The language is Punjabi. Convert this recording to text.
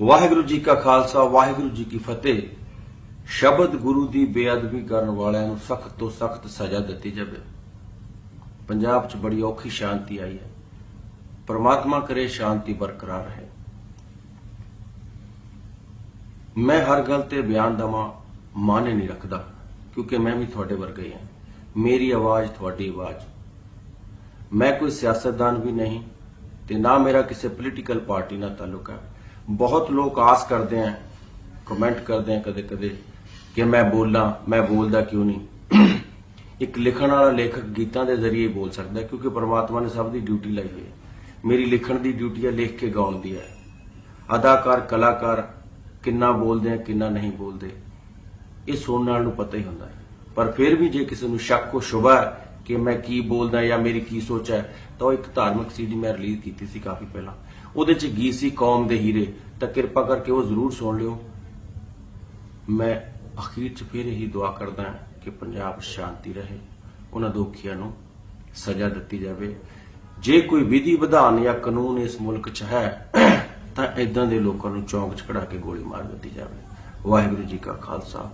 ਵਾਹਿਗੁਰੂ ਜੀ ਕਾ ਖਾਲਸਾ, ਵਾਹਿਗੁਰੂ ਜੀ ਕੀ ਫਤਿਹ। ਸ਼ਬਦ ਗੁਰੂ ਦੀ ਬੇਅਦਬੀ ਕਰਨ ਵਾਲਿਆਂ ਨੂੰ ਸਖਤ ਤੋਂ ਸਖਤ ਸਜ਼ਾ ਦਿੱਤੀ ਜਾਵੇ। ਪੰਜਾਬ 'ਚ ਬੜੀ ਔਖੀ ਸ਼ਾਂਤੀ ਆਈ ਹੈ। ਪਰਮਾਤਮਾ ਕਰੇ ਸ਼ਾਂਤੀ ਬਰਕਰਾਰ ਰਹੇ। ਮੈਂ ਹਰ ਗੱਲ ਤੇ ਬਿਆਨ ਦਵਾਂ ਮਾਨੇ ਨਹੀਂ ਰੱਖਦਾ, ਕਿਉਂਕਿ ਮੈਂ ਵੀ ਤੁਹਾਡੇ ਵਰਗਾ ਹੀ। ਹਾਂ ਮੇਰੀ ਆਵਾਜ਼ ਤੁਹਾਡੀ ਆਵਾਜ਼। ਮੈਂ ਕੋਈ ਸਿਆਸਤਦਾਨ ਵੀ ਨਹੀਂ ਤੇ ਨਾ ਮੇਰਾ ਕਿਸੇ ਪੋਲੀਟੀਕਲ ਪਾਰਟੀ ਨਾਲ ਤਾਲੁਕ ਹੈ। ਬਹੁਤ ਲੋਕ ਆਸ ਕਰਦੇ ਆ ਕਮੈਂਟ ਕਰਦੇ ਆ ਕਦੇ ਕਦੇ ਕਿ ਮੈਂ ਬੋਲਾਂ, ਮੈਂ ਬੋਲਦਾ ਕਿਉਂ ਨਹੀਂ? ਇੱਕ ਲਿਖਣ ਵਾਲਾ ਲੇਖਕ ਗੀਤਾਂ ਦੇ ਜ਼ਰੀਏ ਬੋਲ ਸਕਦਾ ਕਿਉਂਕਿ ਪ੍ਰਮਾਤਮਾ ਨੇ ਸਭ ਦੀ ਡਿਊਟੀ ਲਾਈ ਹੋਈ ਹੈ। ਮੇਰੀ ਲਿਖਣ ਦੀ ਡਿਊਟੀ ਹੈ ਲਿਖ ਕੇ ਗਾਉਣ ਦੀ ਹੈ। ਅਦਾਕਾਰ, ਕਲਾਕਾਰ ਕਿੰਨਾ ਬੋਲਦੇ ਆ, ਕਿੰਨਾ ਨਹੀਂ ਬੋਲਦੇ, ਇਹ ਸੁਣਨ ਵਾਲ ਨੂੰ ਪਤਾ ਹੀ ਹੁੰਦਾ ਹੈ। ਪਰ ਫਿਰ ਵੀ ਜੇ ਕਿਸੇ ਨੂੰ ਸ਼ੱਕ ਹੋ ਸ਼ੁਬਾ ਕਿ ਮੈਂ ਕੀ ਬੋਲਦਾ ਜਾਂ ਮੇਰੀ ਕੀ ਸੋਚ ਹੈ, ਤਾਂ ਉਹ ਇੱਕ ਧਾਰਮਿਕ ਸੀਡੀ ਮੈਂ ਰਿਲੀਜ਼ ਕੀਤੀ ਸੀ ਕਾਫੀ ਪਹਿਲਾਂ। ਉਹਦੇ ਚ ਗੀਤ ਸੀ ਕੌਮ ਦੇ ਹੀਰੇ। ਤਾਂ ਕਿਰਪਾ ਕਰਕੇ ਉਹ ਜ਼ਰੂਰ ਸੁਣ ਲਿਓ। ਮੈਂ ਅਖੀਰ ਚ ਫਿਰ ਇਹੀ ਦੁਆ ਕਰਦਾ ਕਿ ਪੰਜਾਬ ਸ਼ਾਂਤੀ ਰਹੇ। ਉਹਨਾਂ ਦੋਖੀਆਂ ਨੂੰ ਸਜ਼ਾ ਦਿੱਤੀ ਜਾਵੇ। ਜੇ ਕੋਈ ਵਿਧੀ ਵਿਧਾਨ ਜਾਂ ਕਾਨੂੰਨ ਇਸ ਮੁਲਕ 'ਚ ਹੈ, ਤਾਂ ਇਦਾਂ ਦੇ ਲੋਕਾਂ ਨੂੰ ਚੌਂਕ 'ਚ ਖੜਾ ਕੇ ਗੋਲੀ ਮਾਰ ਦਿੱਤੀ ਜਾਵੇ। ਵਾਹਿਗੁਰੂ ਜੀ ਕਾ ਖਾਲਸਾ।